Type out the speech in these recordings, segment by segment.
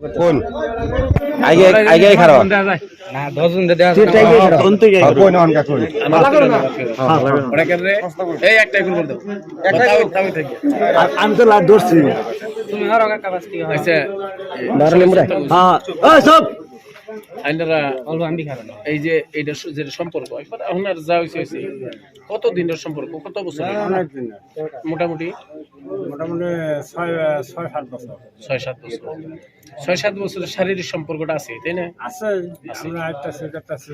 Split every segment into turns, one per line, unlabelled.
কোন? আগে আগে খারাপ
না দশজন দেওয়া
কোন অনকা কোন?
এই একটা এখন বলতো তাও তাও থেকে
আমি তো লাড ধরছি।
তুমি আর কাকা বাস কি হইছে
হ্যাঁ ওই সব!
এই যে এইটা যেটা সম্পর্ক একবার এখন যা হইছে হইছে। কত দিনের সম্পর্ক কত বছর মোটামুটি?
মোটামুটি ছয় ছয় সাত বছর।
ছয় সাত বছর। ছয় সাত বছরের শারীরিক সম্পর্কটা আছে তাই না?
আছে আমরা একটা করতেছি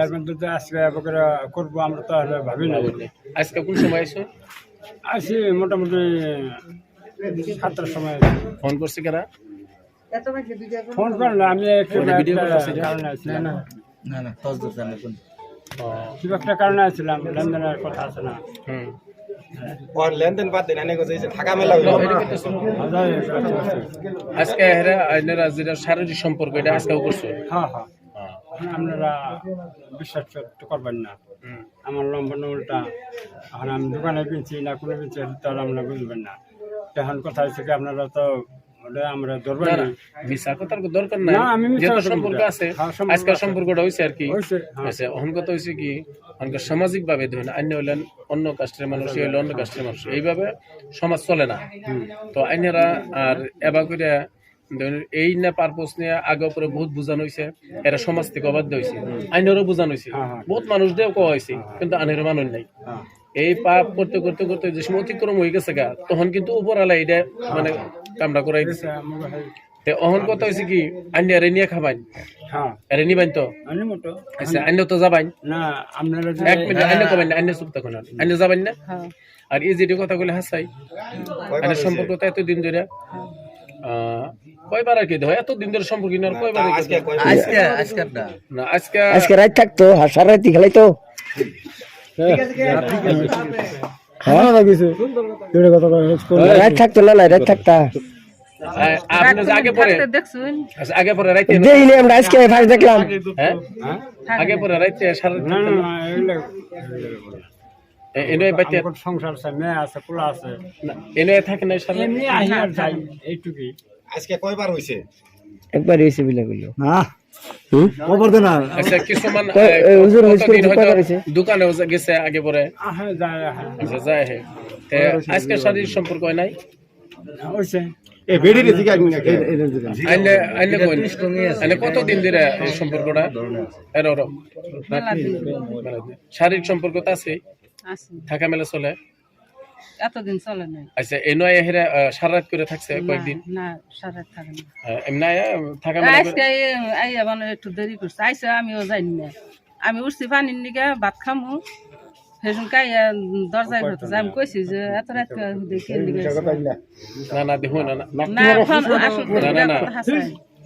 এর মধ্যে তো আজকে করব আমরা তো ভাবি না
আজকে কোন সময় আইছো?
আসি মোটামুটি সাতটার সময়।
ফোন করছে কারা?
ফোন করেন আমি একটু
ওটা ভিডিও
একটা
করতেছি যে?
কারণে আসছিলাম না একটা কারণে আসছিলাম লেনদেনের কথা আছে না।
হুম।
লেনদেন বাদ দেন এনে কইছে থাকা মেলা হইল।
এটা করতেছো?
হাজার।
আজকে হেরা আইনারা যেটা শারীরিক সম্পর্ক এটা আজকেও করছ?
হ্যাঁ হ্যাঁ। আপনারা বিশ্বাস করবেন না। আমার লম্বা উল্টা এখন আমি দোকানে কিনছি না কোনো কিনছি তাহলে আপনারা বুঝবেন না। এখন কথা হচ্ছে কি আপনারা তো আমরা ধরবেন
না,
না
না, মিশা কথার দরকার নাই।
আমি মিশা
যেহেতু
কথা
সম্পর্ক আছে
হ্যাঁ,
আজকাল সম্পর্কটা হয়েছে আর কি।
হয়েছে, হ্যাঁ।
আচ্ছা কি সামাজিক ভাবে ধরেন হইলেন অন্য কাস্টের মানুষ অন্য কাস্টের মানুষ। এইভাবে সমাজ চলে না। তো আইনেরা আর এবার করে এই না পারপোজ নিয়ে আগে পরে বহুত বোঝানো হয়েছে এরা সমাজ থেকে অবাধ্য হয়েছে আইনেরও বোঝানো হয়েছে
হ্যাঁ।
বহুত মানুষ দিয়েও কোয়া হয়েছে কিন্তু আইনের মানুষ নাই। এই পাপ করতে করতে করতে যে সময় অতিক্রম হয়ে গেছে গা তখন কিন্তু উপরালা এটা মানে কামড়া করাই দিছে। তে অহন কথা হয়েছে কি আইনে আরে নিয়ে খাবাইন?
হ্যাঁ।
আরে নিবাইন তো?
আমি মোটো
আচ্ছা আইনে তো যাবাইন?
না আপনারা
এক মিনিট আইনে কবেন না আইনে চুপ তখন আইনে যাবাইন না? আর এই যেটি কথা বলে হাসাই আইনের সম্পর্ক তো এতদিন ধরে আহ, কয়বার আর কি দেয় এতদিন ধরে সম্পর্ক না আর কয়বার আর কি
আজকে কয়
না। আজকে
আজকে রাত থাকতো হাসার রাতি খেলাই তো
ভালো লাগিছে এটা কথা কয়
রাত থাকতো না না রাত থাকতা।
আহ, আপনি যে আগে পরে আচ্ছা, আগে পরে রাইতে না?
আমরা আজকে ফার্স্ট দেখলাম।
হ্যাঁ? আগে পরে রাইতে সারা
না না না এগুলো
এনে বাইতে
সংসার আছে মেয়ে আছে পোলা আছে।
এনে থাকে না সারা
এমনি আহি আর যাই এইটুকুই।
আজকে কয়বার হইছে?
একবার
গেছে আগে পরে।
যায়
আজকে শারীরিক সম্পর্ক হয় নাই? কতদিন ধরে সম্পর্কটা? শারীরিক সম্পর্ক তো আছে
আছে।
থাকা মেলা চলে।
এতদিন চলে নাই।
আচ্ছা এই নয় হেরা সারা করে থাকছে কয়েকদিন?
না সারা থাকে না।
এমনি থাকা মেলা
আজকে আইয়া মানে একটু দেরি করছে। আইসে আমিও জানি না। আমি উঠছি পানির নিকে ভাত খামু। সেসুন কাইয়া দরজায় ঘরতে যাই। আমি কইছি যে এত রাত দেখে
না। না দেখুন না না
না।
না, না।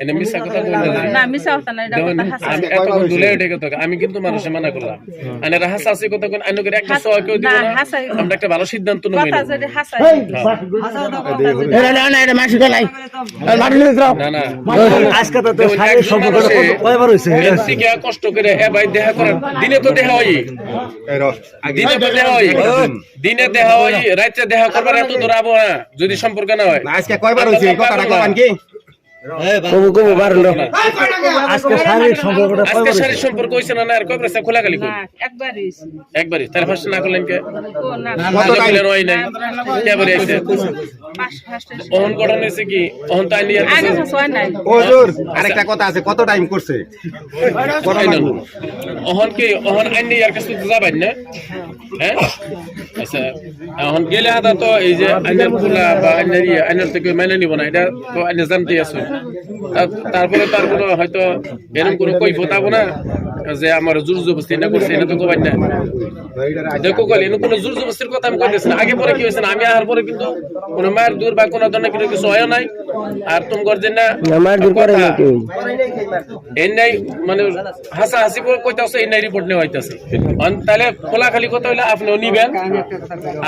এনে মিশা কথা কই না
না মিশা না এটা কথা
আমি উঠে আমি কিন্তু মানুষে মানা করলাম। আনে রাহাস আছে কথা কোন আইন করে একটা সহ কেউ দিব
না,
না। আমরা একটা ভালো সিদ্ধান্ত নেব
কথা যদি হাসাই
না না এটা মাসি গেলাই মাটি নিয়ে
না না।
আজকে তো
দেখুন,
শারীরিক
একজন
সম্পর্ক কয়বার হইছে
এর থেকে কষ্ট করে হ্যাঁ ভাই দেখা করে দিনে তো দেখা হয়। দিনে তো দেখা হয়। দিনে দেখা হয় রাতে দেখা করবার এত দূর আবো না যদি সম্পর্ক না হয়।
আজকে কয়বার হইছে কথাটা কবান কি
কবু কবু বাড়লো
আজকে শারীরিক সম্পর্কটা
আজকে শারীরিক সম্পর্ক হইছে না না আর কয় প্রশ্ন খোলা খালি
একবারই।
একবারই তাহলে ফার্স্ট না করলেন কে?
কত
আগে হয় নাই কে বলে আইছে অহন গঠন হয়েছে কি? অহন তাই নিয়ে
আগে ছয় নাই।
ও আরেকটা কথা আছে কত টাইম করছে?
অহন কি অহন আইন নিয়ে আর কাছে তো যাবেন না? হ্যাঁ? আচ্ছা। অহন গেলে হাতা তো এই যে আইনের পোলা বা আইনের ইয়ে আইনের থেকে মেনে নিব না। এটা তো আইনে জানতেই আছে। তারপরে তার কোনো হয়তো এরকম কোনো কই ফোটাবো না যে আমার জোর জবস্তি না করছে এটা তো কবাই না দেখো কল এনে কোনো জোর জবস্তির কথা আমি কইতেছি না। আগে পরে কি হয়েছে না আমি আসার পরে কিন্তু কোনো মায়ের দূর বা কোনো ধরনের কোনো কিছু হয় নাই। আর তুমি করছেন না
মার দূর করে না কেউ
এই নাই মানে হাসা হাসি করে কইতাছে এই নাই রিপোর্ট নেওয়া হইতাছে। তাহলে খোলা খালি কথা হইলে আপনিও নিবেন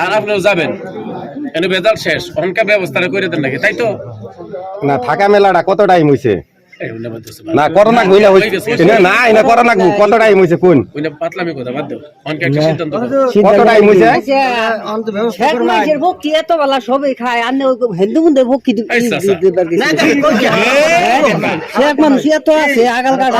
আর আপনিও যাবেন। এনে বেজাল শেষ অনকা ব্যবস্থাটা করে দেন নাকি তাই তো
না থাকা মেলাটা কত টাইম হইছে? না করোনা কইলা হইছে? না না করোনা কত টাইম হইছে? কোন?
পাতলামি কথা বাদ দাও। একটা সিদ্ধান্ত
কত টাইম হইছে?
ভক্তি এত বেলা সবাই খায় আর হিন্দু মন্দির ভক্তি
এক মানুষ এত আছে আগাল কাটা